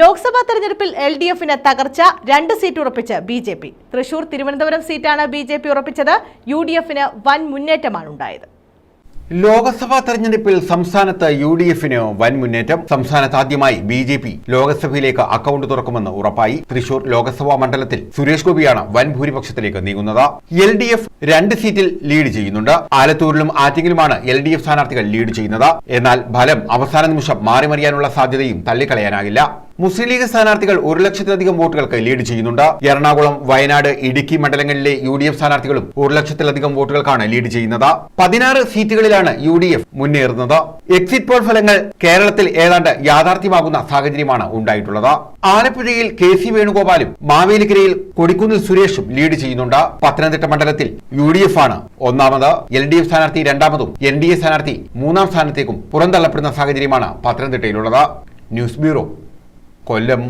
ലോക്സഭാ തെരഞ്ഞെടുപ്പിൽ L D എഫിന് തകർച്ച രണ്ട് സീറ്റ് ഉറപ്പിച്ച് B J P. Thrissur Thiruvananthapuram സീറ്റാണ് ബി ജെ പി ഉറപ്പിച്ചത്. യു ഡി എഫിന് വൻ മുന്നേറ്റമാണ് ഉണ്ടായത് ലോക്സഭാ തെരഞ്ഞെടുപ്പിൽ സംസ്ഥാനത്ത് യു ഡി എഫിന് വൻ മുന്നേറ്റം. സംസ്ഥാനത്ത് ആദ്യമായി ബി ജെ പി ലോക്സഭയിലേക്ക് അക്കൗണ്ട് തുറക്കുമെന്ന് ഉറപ്പായി. തൃശൂർ ലോക്സഭാ മണ്ഡലത്തിൽ സുരേഷ് ഗോപിയാണ് വൻ ഭൂരിപക്ഷത്തിലേക്ക് നീങ്ങുന്നത്. എൽ ഡി എഫ് രണ്ട് സീറ്റിൽ ലീഡ് ചെയ്യുന്നുണ്ട്. ആലത്തൂരിലും ആറ്റിങ്ങിലുമാണ് എൽ ഡി എഫ് സ്ഥാനാർത്ഥികൾ ലീഡ് ചെയ്യുന്നത്. എന്നാൽ ഫലം അവസാന നിമിഷം മാറിമറിയാനുള്ള സാധ്യതയും തള്ളിക്കളയാനാകില്ല. മുസ്ലിം ലീഗ് സ്ഥാനാർത്ഥികൾ ഒരു ലക്ഷത്തിലധികം വോട്ടുകൾക്ക് ലീഡ് ചെയ്യുന്നുണ്ട്. എറണാകുളം വയനാട് ഇടുക്കി മണ്ഡലങ്ങളിലെ യു ഡി എഫ് സ്ഥാനാർത്ഥികളും ഒരു ലക്ഷത്തിലധികം വോട്ടുകൾക്കാണ് ലീഡ് ചെയ്യുന്നത്. പതിനാറ് സീറ്റുകളിലാണ് യു ഡി എഫ് മുന്നേറുന്നത്. എക്സിറ്റ് പോൾ ഫലങ്ങൾ കേരളത്തിൽ ഏതാണ്ട് യാഥാർത്ഥ്യമാകുന്ന സാഹചര്യമാണ് ഉണ്ടായിട്ടുള്ളത്. ആലപ്പുഴയിൽ കെ സി വേണുഗോപാലും മാവേലിക്കരയിൽ കൊടിക്കുന്നിൽ സുരേഷും ലീഡ് ചെയ്യുന്നുണ്ട്. പത്തനംതിട്ട മണ്ഡലത്തിൽ യു ഡി എഫ് ആണ് ഒന്നാമത്. എൽ ഡി എഫ് സ്ഥാനാർത്ഥി രണ്ടാമതും എൻ ഡി എ സ്ഥാനാർത്ഥി മൂന്നാം സ്ഥാനത്തേക്കും പുറന്തള്ളപ്പെടുന്ന സാഹചര്യമാണ് പത്തനംതിട്ടയിലുള്ളത്. ന്യൂസ് ബ്യൂറോ കൊല്ലം